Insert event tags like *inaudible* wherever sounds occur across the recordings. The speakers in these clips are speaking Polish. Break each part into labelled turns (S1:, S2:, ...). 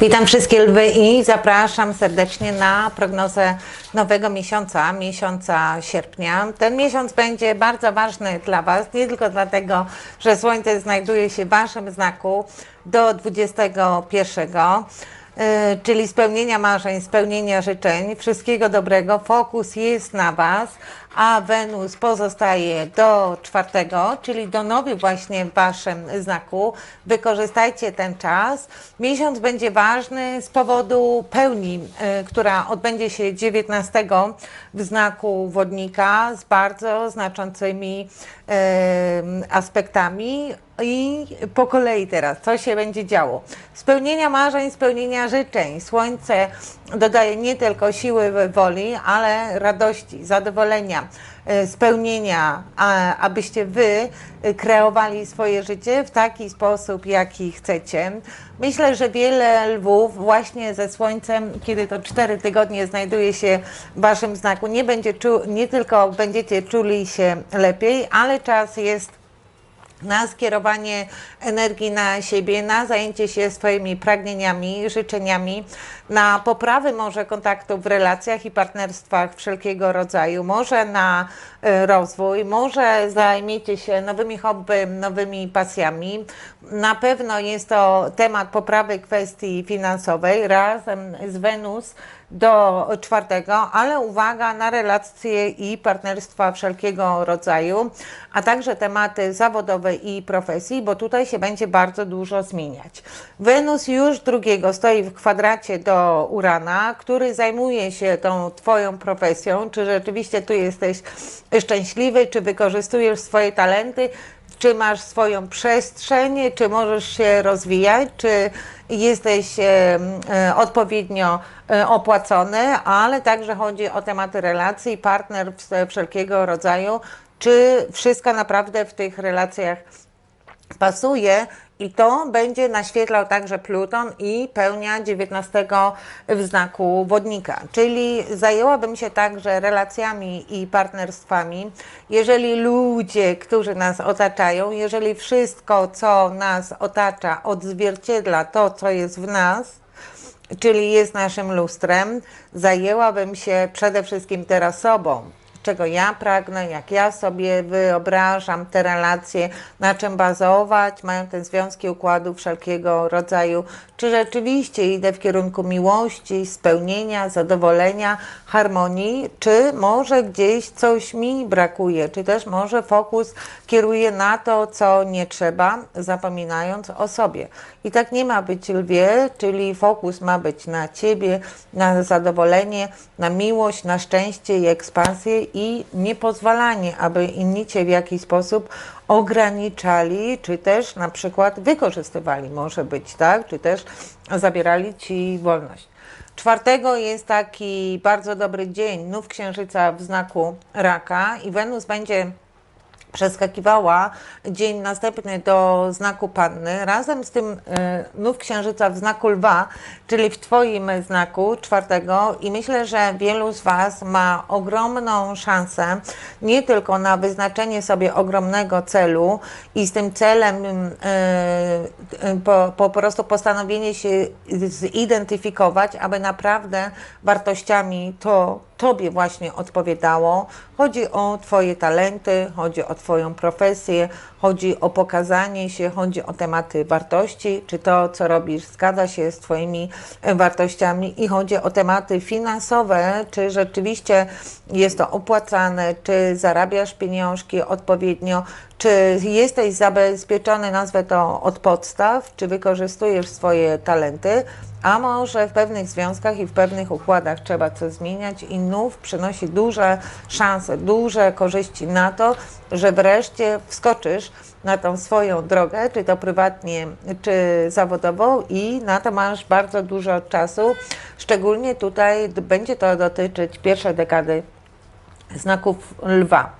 S1: Witam wszystkie lwy i zapraszam serdecznie na prognozę nowego miesiąca, miesiąca sierpnia. Ten miesiąc będzie bardzo ważny dla Was, nie tylko dlatego, że Słońce znajduje się w Waszym znaku do 21, y, czyli spełnienia marzeń, spełnienia życzeń, wszystkiego dobrego. Fokus jest na Was, a Wenus pozostaje do czwartego, czyli do nowy właśnie w Waszym znaku. Wykorzystajcie ten czas. Miesiąc będzie ważny z powodu pełni, y, która odbędzie się 19 w znaku wodnika z bardzo znaczącymi y, aspektami. I po kolei teraz, co się będzie działo? Spełnienia marzeń, spełnienia życzeń. Słońce dodaje nie tylko siły woli, ale radości, zadowolenia, e, spełnienia, a, abyście wy e, kreowali swoje życie w taki sposób, jaki chcecie. Myślę, że wiele lwów właśnie ze słońcem, kiedy to cztery tygodnie znajduje się w waszym znaku, nie, będzie czu, nie tylko będziecie czuli się lepiej, ale czas jest na skierowanie energii na siebie, na zajęcie się swoimi pragnieniami, życzeniami, na poprawę może kontaktów w relacjach i partnerstwach wszelkiego rodzaju, może na e, rozwój, może zajmiecie się nowymi hobby, nowymi pasjami. Na pewno jest to temat poprawy kwestii finansowej razem z Wenus do czwartego, ale uwaga na relacje i partnerstwa wszelkiego rodzaju, a także tematy zawodowe i profesji, bo tutaj się będzie bardzo dużo zmieniać. Wenus już drugiego stoi w kwadracie do Urana, który zajmuje się tą Twoją profesją, czy rzeczywiście tu jesteś szczęśliwy, czy wykorzystujesz swoje talenty, czy masz swoją przestrzeń, czy możesz się rozwijać, czy jesteś e, e, odpowiednio e, opłacony, ale także chodzi o tematy relacji, partner wszelkiego rodzaju, czy wszystko naprawdę w tych relacjach pasuje i to będzie naświetlał także Pluton i pełnia 19 w znaku wodnika. Czyli zajęłabym się także relacjami i partnerstwami. Jeżeli ludzie, którzy nas otaczają, jeżeli wszystko, co nas otacza, odzwierciedla to, co jest w nas, czyli jest naszym lustrem, zajęłabym się przede wszystkim teraz sobą czego ja pragnę, jak ja sobie wyobrażam te relacje, na czym bazować, mają te związki układów wszelkiego rodzaju, czy rzeczywiście idę w kierunku miłości, spełnienia, zadowolenia, harmonii, czy może gdzieś coś mi brakuje, czy też może fokus kieruje na to, co nie trzeba, zapominając o sobie. I tak nie ma być lwie, czyli fokus ma być na ciebie, na zadowolenie, na miłość, na szczęście i ekspansję i niepozwalanie, aby inni cię w jakiś sposób ograniczali, czy też na przykład wykorzystywali, może być, tak? Czy też zabierali ci wolność. Czwartego jest taki bardzo dobry dzień, nów księżyca w znaku raka i Wenus będzie przeskakiwała dzień następny do znaku Panny, razem z tym e, nów księżyca w znaku Lwa, czyli w Twoim znaku czwartego. I myślę, że wielu z Was ma ogromną szansę nie tylko na wyznaczenie sobie ogromnego celu i z tym celem e, e, po, po prostu postanowienie się zidentyfikować, aby naprawdę wartościami to Tobie właśnie odpowiadało. Chodzi o Twoje talenty, chodzi o Twoją profesję, chodzi o pokazanie się, chodzi o tematy wartości, czy to, co robisz, zgadza się z Twoimi e, wartościami? I chodzi o tematy finansowe, czy rzeczywiście jest to opłacane, czy zarabiasz pieniążki odpowiednio, czy jesteś zabezpieczony, nazwę to od podstaw, czy wykorzystujesz swoje talenty, a może w pewnych związkach i w pewnych układach trzeba coś zmieniać? I nów przynosi duże szanse, duże korzyści na to, że wreszcie wskoczysz na tą swoją drogę, czy to prywatnie, czy zawodowo i na to masz bardzo dużo czasu. Szczególnie tutaj będzie to dotyczyć pierwszej dekady znaków lwa.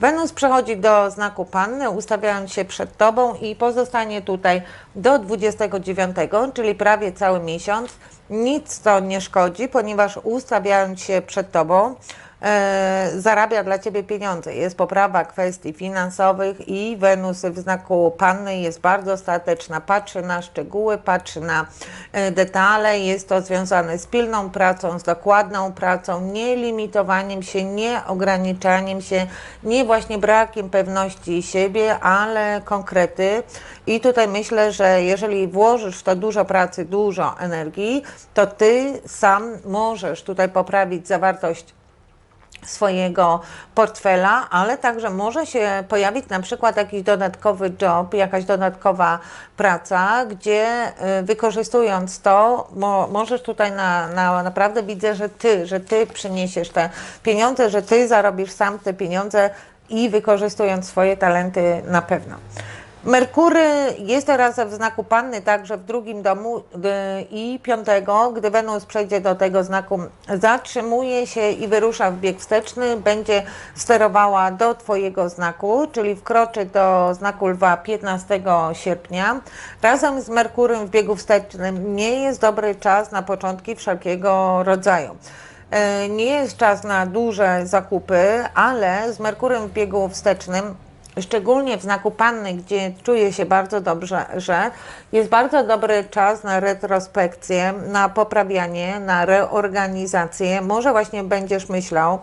S1: Wenus przechodzi do znaku Panny, ustawiając się przed Tobą i pozostanie tutaj do 29, czyli prawie cały miesiąc. Nic to nie szkodzi, ponieważ ustawiając się przed Tobą, zarabia dla Ciebie pieniądze. Jest poprawa kwestii finansowych i Wenus w znaku Panny jest bardzo stateczna. Patrzy na szczegóły, patrzy na e, detale. Jest to związane z pilną pracą, z dokładną pracą, nie limitowaniem się, nie ograniczaniem się, nie właśnie brakiem pewności siebie, ale konkrety. I tutaj myślę, że jeżeli włożysz w to dużo pracy, dużo energii, to Ty sam możesz tutaj poprawić zawartość swojego portfela, ale także może się pojawić na przykład jakiś dodatkowy job, jakaś dodatkowa praca, gdzie y, wykorzystując to, mo, możesz tutaj na, na, naprawdę widzę, że ty, że ty przyniesiesz te pieniądze, że ty zarobisz sam te pieniądze i wykorzystując swoje talenty na pewno. Merkury jest teraz w znaku Panny, także w drugim domu i piątego, gdy Wenus przejdzie do tego znaku, zatrzymuje się i wyrusza w bieg wsteczny, będzie sterowała do Twojego znaku, czyli wkroczy do znaku Lwa 15 sierpnia. Razem z Merkurem w biegu wstecznym nie jest dobry czas na początki wszelkiego rodzaju. E, Nie jest czas na duże zakupy, ale z Merkurem w biegu wstecznym szczególnie w znaku Panny, gdzie czuję się bardzo dobrze, że jest bardzo dobry czas na retrospekcję, na poprawianie, na reorganizację. Może właśnie będziesz myślał,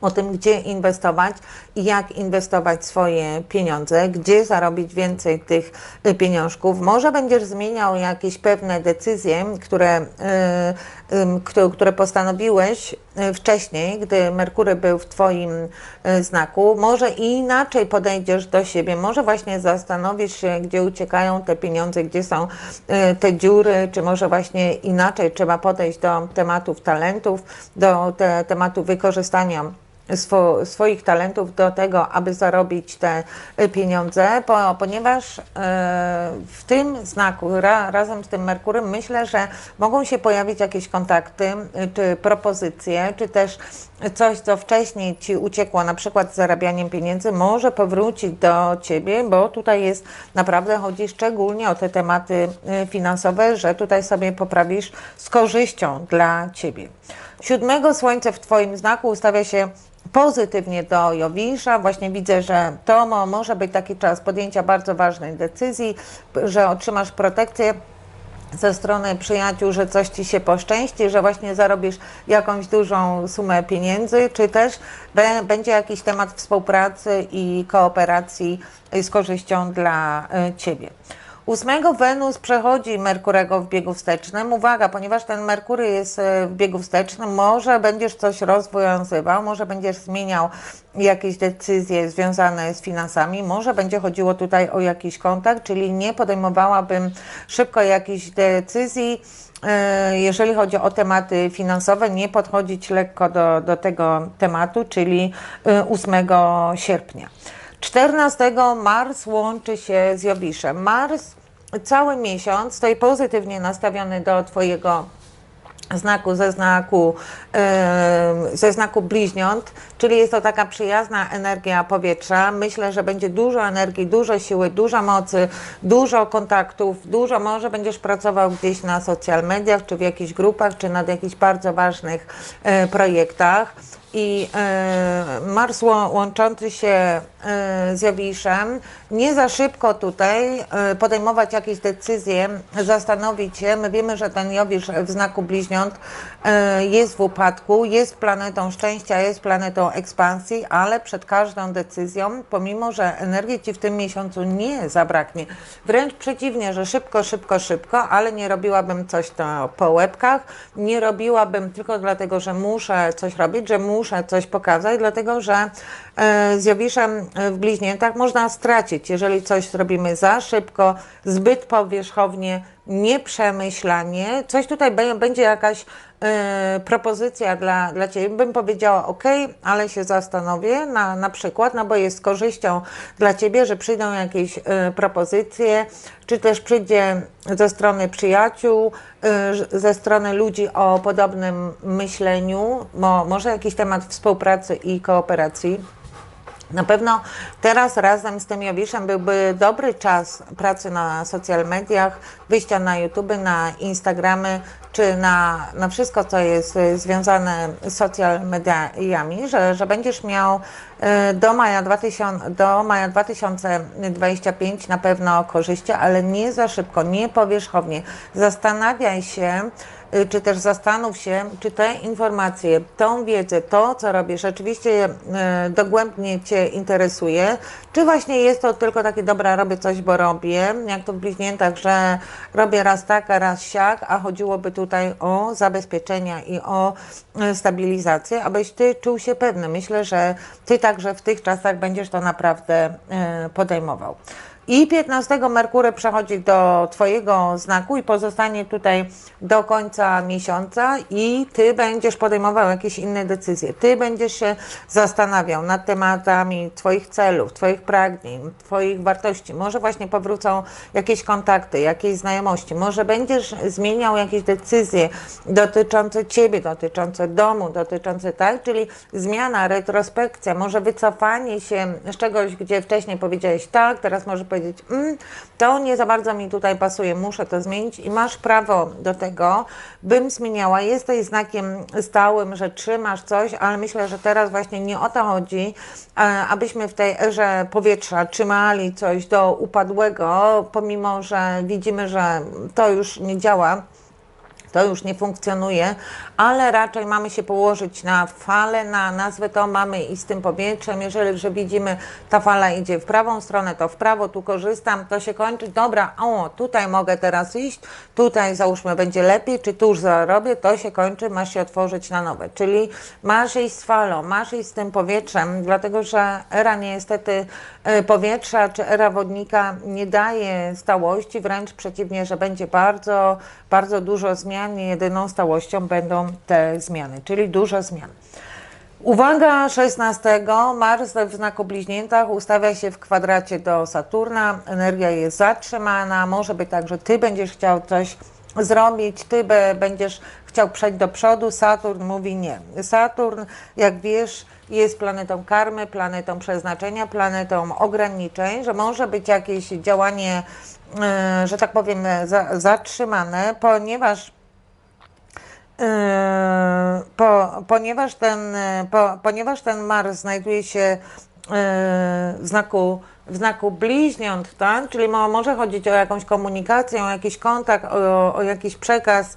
S1: o tym, gdzie inwestować i jak inwestować swoje pieniądze, gdzie zarobić więcej tych y, pieniążków. Może będziesz zmieniał jakieś pewne decyzje, które, y, które, postanowiłeś y, wcześniej, gdy Merkury był w Twoim znaku. Może inaczej podejdziesz do siebie, może właśnie zastanowisz się, gdzie uciekają te pieniądze, gdzie są te dziury, czy może właśnie inaczej trzeba podejść do tematów talentów, do te, tematu wykorzystania swo, swoich talentów do tego, aby zarobić te y, pieniądze, po, ponieważ e, w tym znaku, ra, razem z tym Merkurem, myślę, że mogą się pojawić jakieś kontakty, y, czy propozycje, czy też coś, co wcześniej Ci uciekło, na przykład z zarabianiem pieniędzy, może powrócić do Ciebie, bo tutaj jest naprawdę chodzi szczególnie o te tematy y, finansowe, że tutaj sobie poprawisz z korzyścią dla Ciebie. Siódmego Słońce w Twoim znaku ustawia się pozytywnie do Jowisza. Właśnie widzę, że to mo, może być taki czas podjęcia bardzo ważnej decyzji, że otrzymasz protekcję ze strony przyjaciół, że coś ci się poszczęści, że właśnie zarobisz jakąś dużą sumę pieniędzy, czy też będzie jakiś temat współpracy i kooperacji z korzyścią dla y, ciebie. 8 Wenus przechodzi Merkurego w biegu wstecznym. Uwaga, ponieważ ten Merkury jest e, w biegu wstecznym, może będziesz coś rozwiązywał, może będziesz zmieniał jakieś decyzje związane z finansami, może będzie chodziło tutaj o jakiś kontakt, czyli nie podejmowałabym szybko jakichś decyzji, e, jeżeli chodzi o tematy finansowe, nie podchodzić lekko do, do tego tematu, czyli e, 8 sierpnia. 14 Mars łączy się z Jowiszem. Mars cały miesiąc stoi pozytywnie nastawiony do Twojego znaku ze znaku, ze znaku bliźniąt, czyli jest to taka przyjazna energia powietrza. Myślę, że będzie dużo energii, dużo siły, dużo mocy, dużo kontaktów, dużo może będziesz pracował gdzieś na social mediach, czy w jakichś grupach, czy nad jakichś bardzo ważnych yy, projektach i e, Mars łą- łączący się e, z Jowiszem, nie za szybko tutaj e, podejmować jakieś decyzje, zastanowić się. My wiemy, że ten Jowisz w znaku bliźniąt jest w upadku, jest planetą szczęścia, jest planetą ekspansji, ale przed każdą decyzją, pomimo, że energii Ci w tym miesiącu nie zabraknie, wręcz przeciwnie, że szybko, szybko, szybko, ale nie robiłabym coś to po łebkach, nie robiłabym tylko dlatego, że muszę coś robić, że muszę coś pokazać, dlatego że e, z Jowiszem w bliźniętach można stracić, jeżeli coś zrobimy za szybko, zbyt powierzchownie, nieprzemyślanie. Coś tutaj będzie jakaś e, propozycja dla, dla Ciebie, bym powiedziała ok, ale się zastanowię na, na przykład, no bo jest korzyścią dla Ciebie, że przyjdą jakieś e, propozycje, czy też przyjdzie ze strony przyjaciół, e, ze strony ludzi o podobnym myśleniu, mo, może jakiś temat współpracy i kooperacji. Na pewno teraz razem z tym Jowiszem byłby dobry czas pracy na social mediach, wyjścia na YouTube, na Instagramy, czy na, na wszystko, co jest związane z social mediami, że, że będziesz miał y, do maja, 2000, do maja 2025 na pewno korzyści, ale nie za szybko, nie powierzchownie. Zastanawiaj się, czy też zastanów się, czy te informacje, tą wiedzę, to co robisz, rzeczywiście y, dogłębnie Cię interesuje, czy właśnie jest to tylko takie, dobra, robię coś, bo robię, jak to w bliźniętach, że robię raz tak, a raz siak, a chodziłoby tutaj o zabezpieczenia i o y, stabilizację, abyś Ty czuł się pewny. Myślę, że Ty także w tych czasach będziesz to naprawdę y, podejmował. I 15 Merkury przechodzi do Twojego znaku i pozostanie tutaj do końca miesiąca i Ty będziesz podejmował jakieś inne decyzje. Ty będziesz się zastanawiał nad tematami Twoich celów, Twoich pragnień, Twoich wartości. Może właśnie powrócą jakieś kontakty, jakieś znajomości. Może będziesz zmieniał jakieś decyzje dotyczące Ciebie, dotyczące domu, dotyczące tak, czyli zmiana, retrospekcja, może wycofanie się z czegoś, gdzie wcześniej powiedziałeś tak, teraz może powiedzieć, mm, to nie za bardzo mi tutaj pasuje, muszę to zmienić i masz prawo do tego, bym zmieniała. Jesteś znakiem stałym, że trzymasz coś, ale myślę, że teraz właśnie nie o to chodzi, e, abyśmy w tej erze powietrza trzymali coś do upadłego, pomimo, że widzimy, że to już nie działa to już nie funkcjonuje, ale raczej mamy się położyć na falę, na nazwę to mamy i z tym powietrzem. Jeżeli że widzimy, ta fala idzie w prawą stronę, to w prawo, tu korzystam, to się kończy. Dobra, o, tutaj mogę teraz iść, tutaj załóżmy będzie lepiej, czy tu już zarobię, to się kończy, masz się otworzyć na nowe. Czyli masz iść z falą, masz iść z tym powietrzem, dlatego że era niestety e, powietrza czy era wodnika nie daje stałości, wręcz przeciwnie, że będzie bardzo, bardzo dużo zmian zmian, jedyną stałością będą te zmiany, czyli dużo zmian. Uwaga, 16. Mars w znaku bliźniętach ustawia się w kwadracie do Saturna, energia jest zatrzymana, może być tak, że Ty będziesz chciał coś zrobić, Ty będziesz chciał przejść do przodu, Saturn mówi nie. Saturn, jak wiesz, jest planetą karmy, planetą przeznaczenia, planetą ograniczeń, że może być jakieś działanie, e, że tak powiem, zatrzymane, ponieważ po, ponieważ, ten, po, ponieważ ten Mars znajduje się yy, w znaku, w znaku bliźniąt, tak? czyli mo, może chodzić o jakąś komunikację, o jakiś kontakt, o, o jakiś przekaz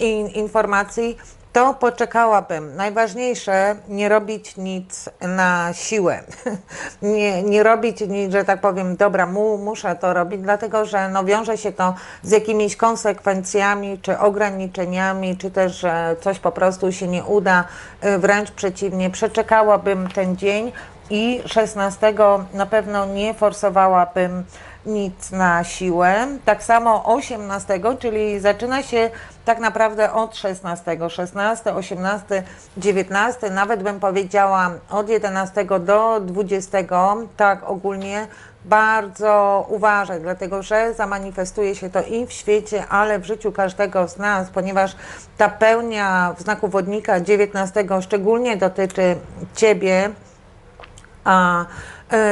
S1: yy, informacji, to poczekałabym. Najważniejsze, nie robić nic na siłę. *laughs* nie, nie robić że tak powiem, dobra, mu, muszę to robić, dlatego że no, wiąże się to z jakimiś konsekwencjami, czy ograniczeniami, czy też że coś po prostu się nie uda. Y, wręcz przeciwnie, przeczekałabym ten dzień i 16 na pewno nie forsowałabym nic na siłę. Tak samo 18, czyli zaczyna się tak naprawdę od 16, 16, 18, 19, nawet bym powiedziała od 11 do 20, tak ogólnie bardzo uważać, dlatego że zamanifestuje się to i w świecie, ale w życiu każdego z nas, ponieważ ta pełnia w znaku wodnika 19 szczególnie dotyczy Ciebie, a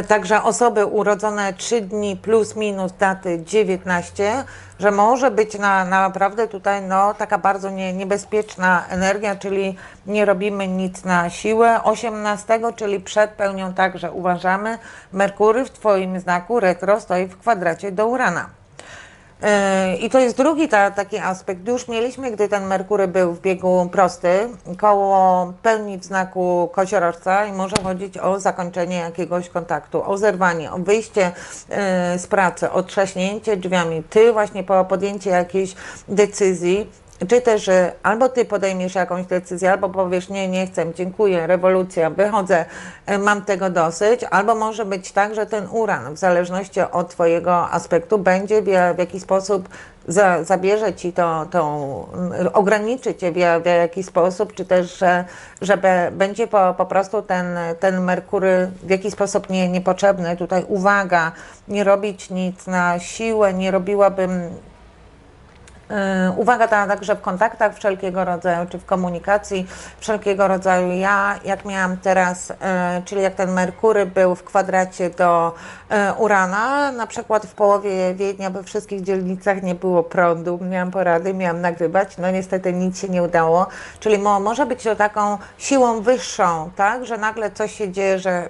S1: także osoby urodzone 3 dni plus minus daty 19, że może być na, naprawdę tutaj no, taka bardzo nie, niebezpieczna energia, czyli nie robimy nic na siłę. 18, czyli przed pełnią także uważamy. Merkury w Twoim znaku retro stoi w kwadracie do Urana. I to jest drugi ta, taki aspekt. Już mieliśmy, gdy ten Merkury był w biegu prosty, koło pełni w znaku koziorożca i może chodzić o zakończenie jakiegoś kontaktu, o zerwanie, o wyjście e, z pracy, o trzaśnięcie drzwiami. Ty właśnie po podjęcie jakiejś decyzji czy też albo ty podejmiesz jakąś decyzję, albo powiesz nie, nie chcę, dziękuję, rewolucja, wychodzę, e, mam tego dosyć, albo może być tak, że ten uran, w zależności od twojego aspektu, będzie w, jakiś sposób za, zabierze ci to, to ograniczy cię w, w jakiś sposób, czy też, że, że będzie po, po prostu ten, ten Merkury w jakiś sposób nie, niepotrzebny. Tutaj uwaga, nie robić nic na siłę, nie robiłabym Uwaga ta także w kontaktach wszelkiego rodzaju, czy w komunikacji wszelkiego rodzaju. Ja, jak miałam teraz, yy, czyli jak ten Merkury był w kwadracie do yy, Urana, na przykład w połowie Wiednia we wszystkich dzielnicach nie było prądu, miałam porady, miałam nagrywać, no niestety nic się nie udało, czyli mo, może być to taką siłą wyższą, tak, że nagle coś się dzieje, że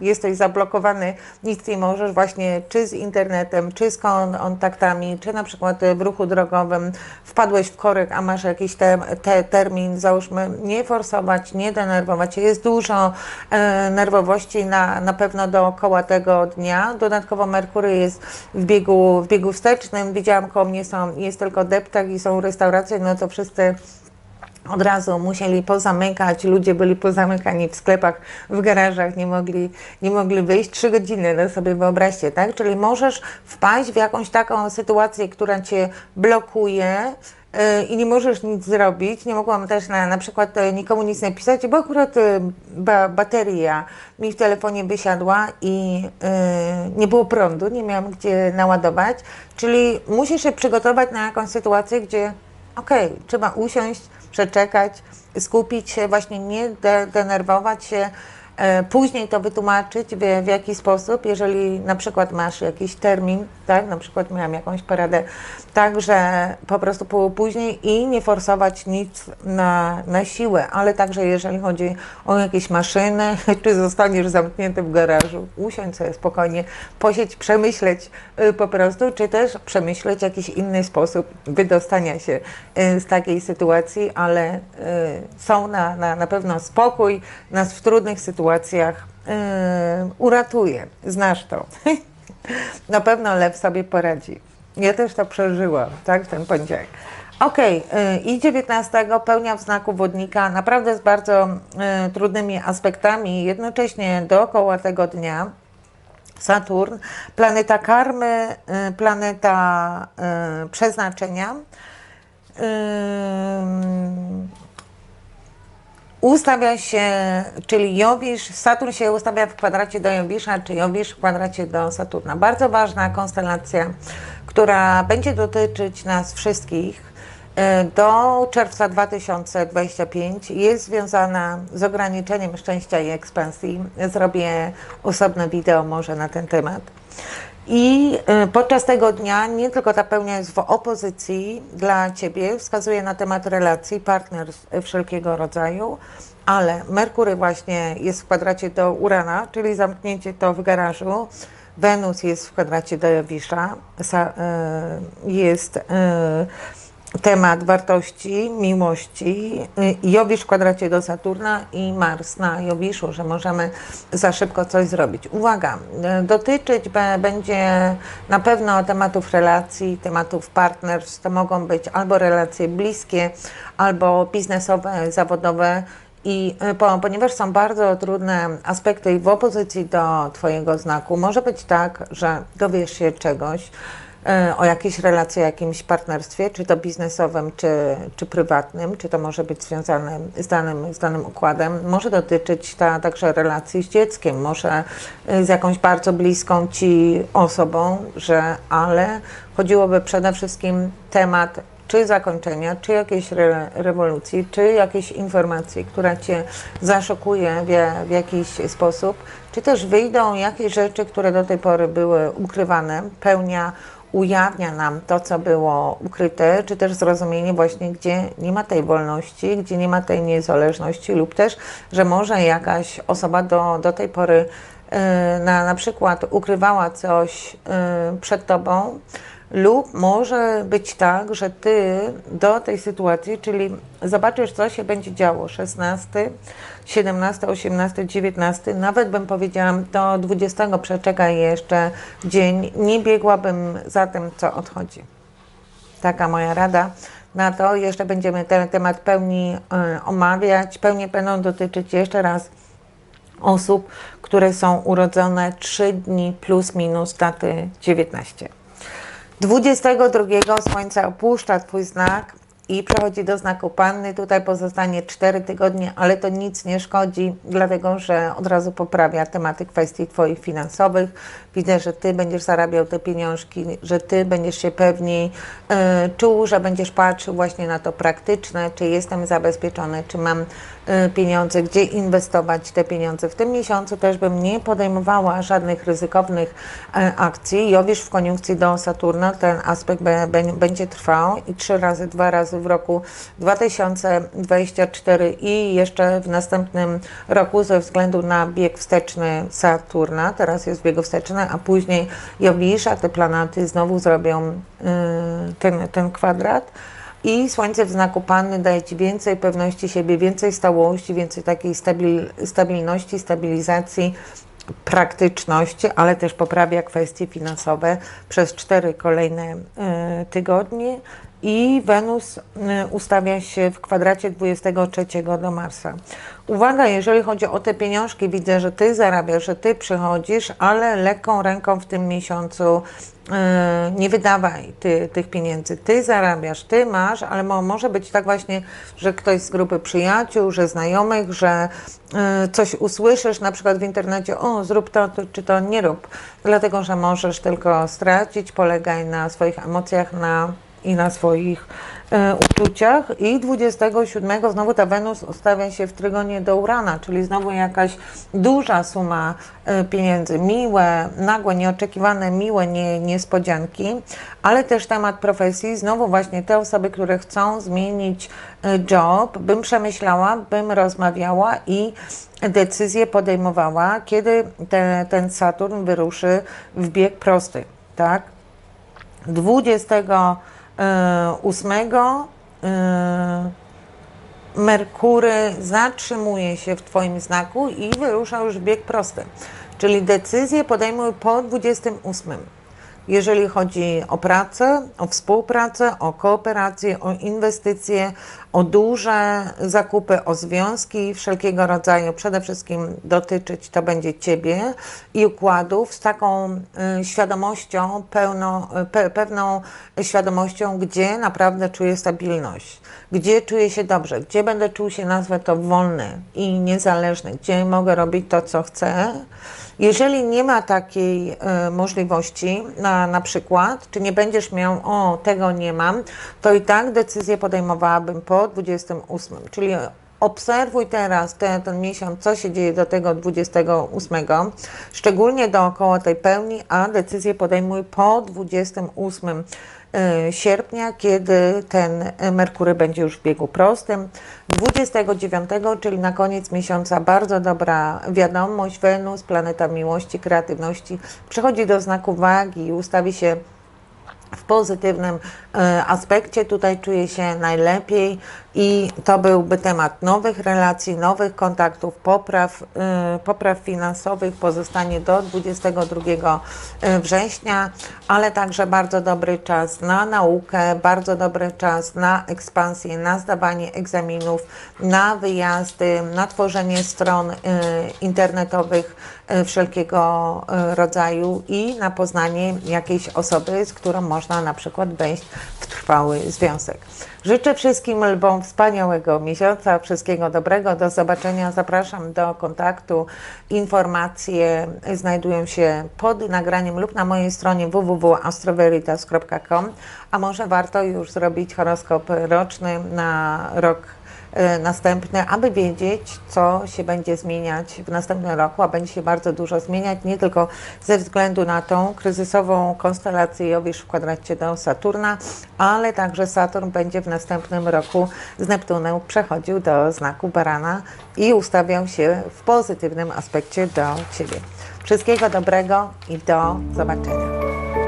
S1: jesteś zablokowany, nic nie możesz właśnie czy z internetem, czy z kon- kontaktami, czy na przykład w ruchu drogowym wpadłeś w korek, a masz jakiś te, te termin, załóżmy, nie forsować, nie denerwować się. Jest dużo e, nerwowości na, na pewno dookoła tego dnia. Dodatkowo Merkury jest w biegu, w biegu wstecznym. Widziałam, koło mnie są, jest tylko deptak i są restauracje, no to wszyscy od razu musieli pozamykać, ludzie byli pozamykani w sklepach, w garażach, nie mogli, nie mogli wyjść. Trzy godziny, no sobie wyobraźcie, tak? Czyli możesz wpaść w jakąś taką sytuację, która cię blokuje yy, i nie możesz nic zrobić. Nie mogłam też na, na przykład e, nikomu nic napisać, bo akurat e, ba, bateria mi w telefonie wysiadła i nie było prądu, nie miałam gdzie naładować. Czyli musisz się przygotować na jakąś sytuację, gdzie okej, trzeba usiąść, przeczekać, skupić się, właśnie nie de denerwować się, później to wytłumaczyć w, w jaki sposób, jeżeli na przykład masz jakiś termin, tak, na przykład miałam jakąś poradę, tak, że po prostu było później i nie forsować nic na, na siłę, ale także jeżeli chodzi o jakieś maszyny, *laughs* czy zostaniesz zamknięty w garażu, usiądź sobie spokojnie, posiedź, przemyśleć y, po prostu, czy też przemyśleć jakiś inny sposób wydostania się y, z takiej sytuacji, ale y, są na, na, na pewno spokój nas w trudnych sytuacjach y, uratuje. Znasz to. *laughs* na pewno lew sobie poradzi. Ja też to przeżyłam, tak, ten poniedziałek. Okej, y, i 19 pełnia w znaku wodnika, naprawdę z bardzo y, trudnymi aspektami, jednocześnie dookoła tego dnia Saturn, planeta karmy, y, planeta y, przeznaczenia. Ustawia się, czyli Jowisz, Saturn się ustawia w kwadracie do Jowisza, czy Jowisz w kwadracie do Saturna. Bardzo ważna konstelacja, która będzie dotyczyć nas wszystkich e, do czerwca 2025. Jest związana z ograniczeniem szczęścia i ekspansji. Zrobię osobne wideo może na ten temat. I y, podczas tego dnia nie tylko ta pełnia jest w opozycji dla Ciebie, wskazuje na temat relacji, partnerstw wszelkiego rodzaju, ale Merkury właśnie jest w kwadracie do Urana, czyli zamknięcie to w garażu. Wenus jest w kwadracie do Jowisza, y, jest temat wartości, miłości, y, Jowisz w kwadracie do Saturna i Mars na Jowiszu, że możemy za szybko coś zrobić. Uwaga, y, dotyczyć będzie na pewno tematów relacji, tematów partnerstw. To mogą być albo relacje bliskie, albo biznesowe, zawodowe. I y, po, ponieważ są bardzo trudne aspekty w opozycji do Twojego znaku, może być tak, że dowiesz się czegoś, o jakiejś relacji, jakimś partnerstwie, czy to biznesowym, czy, czy prywatnym, czy to może być związane z danym, z danym układem. Może dotyczyć ta także relacji z dzieckiem, może e, z jakąś bardzo bliską Ci osobą, że ale chodziłoby przede wszystkim temat czy zakończenia, czy jakiejś re, rewolucji, czy jakiejś informacji, która Cię zaszokuje w, w jakiś sposób, czy też wyjdą jakieś rzeczy, które do tej pory były ukrywane, pełnia ujawnia nam to, co było ukryte, czy też zrozumienie właśnie, gdzie nie ma tej wolności, gdzie nie ma tej niezależności lub też, że może jakaś osoba do, do tej pory e, na, na przykład ukrywała coś e, przed Tobą, lub może być tak, że Ty do tej sytuacji, czyli zobaczysz, co się będzie działo 16, 17, 18, 19, nawet bym powiedziała do 20 przeczekaj jeszcze dzień, nie biegłabym za tym, co odchodzi. Taka moja rada na to. Jeszcze będziemy ten temat pełni y, omawiać. Pełnie będą dotyczyć jeszcze raz osób, które są urodzone 3 dni plus minus daty 19. 22 Słońce opuszcza Twój znak i przechodzi do znaku panny. Tutaj pozostanie 4 tygodnie, ale to nic nie szkodzi, dlatego że od razu poprawia tematy kwestii Twoich finansowych. Widzę, że Ty będziesz zarabiał te pieniążki, że Ty będziesz się pewniej e, czuł, że będziesz patrzył właśnie na to praktyczne, czy jestem zabezpieczony, czy mam e, pieniądze, gdzie inwestować te pieniądze. W tym miesiącu też bym nie podejmowała żadnych ryzykownych e, akcji. Jowisz w koniunkcji do Saturna, ten aspekt będzie trwał i trzy razy, dwa razy w roku 2024 i jeszcze w następnym roku ze względu na bieg wsteczny Saturna, teraz jest bieg wsteczny, a później Jowisz, a te planety znowu zrobią y, ten, ten kwadrat. I Słońce w znaku Panny daje Ci więcej pewności siebie, więcej stałości, więcej takiej stabil, stabilności, stabilizacji, praktyczności, ale też poprawia kwestie finansowe przez cztery kolejne y, tygodnie. I Wenus y, ustawia się w kwadracie 23 do Marsa. Uwaga, jeżeli chodzi o te pieniążki, widzę, że Ty zarabiasz, że Ty przychodzisz, ale lekką ręką w tym miesiącu y, nie wydawaj ty, tych pieniędzy. Ty zarabiasz, Ty masz, ale mo, może być tak właśnie, że ktoś z grupy przyjaciół, że znajomych, że y, coś usłyszysz na przykład w internecie, o zrób to, to, czy to nie rób, dlatego, że możesz tylko stracić, polegaj na swoich emocjach, na i na swoich e, uczuciach. I 27 znowu ta Wenus ustawia się w trygonie do Urana, czyli znowu jakaś duża suma e, pieniędzy, miłe, nagłe, nieoczekiwane, miłe nie, niespodzianki, ale też temat profesji. Znowu właśnie te osoby, które chcą zmienić e, job, bym przemyślała, bym rozmawiała i decyzję podejmowała, kiedy te, ten Saturn wyruszy w bieg prosty, tak? 28 Merkury zatrzymuje się w Twoim znaku i wyrusza już w bieg prosty. Czyli decyzje podejmuj po 28. Jeżeli chodzi o pracę, o współpracę, o kooperację, o inwestycje, o duże zakupy, o związki wszelkiego rodzaju, przede wszystkim dotyczyć to będzie Ciebie i układów z taką y, świadomością, pełno, pe, pewną świadomością, gdzie naprawdę czuję stabilność, gdzie czuję się dobrze, gdzie będę czuł się, nazwę to wolny i niezależny, gdzie mogę robić to, co chcę. Jeżeli nie ma takiej y, możliwości, na, na przykład, czy nie będziesz miał, o, tego nie mam, to i tak decyzję podejmowałabym po 28. Czyli obserwuj teraz te, ten miesiąc, co się dzieje do tego 28, szczególnie dookoła tej pełni, a decyzję podejmuj po 28 y, sierpnia, kiedy ten Merkury będzie już w biegu prostym. 29, czyli na koniec miesiąca, bardzo dobra wiadomość. Wenus, planeta miłości, kreatywności, przechodzi do znaku wagi i ustawi się w pozytywnym e, aspekcie. Tutaj czuję się najlepiej i to byłby temat nowych relacji, nowych kontaktów, popraw, e, popraw finansowych. Pozostanie do 22 e, września, ale także bardzo dobry czas na naukę, bardzo dobry czas na ekspansję, na zdawanie egzaminów, na wyjazdy, na tworzenie stron internetowych wszelkiego rodzaju i na poznanie jakiejś osoby, z którą można na przykład wejść w trwały związek. Życzę wszystkim lbom wspaniałego miesiąca, wszystkiego dobrego. Do zobaczenia. Zapraszam do kontaktu. Informacje znajdują się pod nagraniem lub na mojej stronie www.astroveritas.com. A może warto już zrobić horoskop roczny na rok następny, aby wiedzieć, co się będzie zmieniać w następnym roku, a będzie się bardzo dużo zmieniać, nie tylko ze względu na tą kryzysową konstelację Jowisz w kwadracie do Saturna, ale także Saturn będzie w następnym roku z Neptunem przechodził do znaku Barana i ustawiał się w pozytywnym aspekcie do Ciebie. Wszystkiego dobrego i do zobaczenia.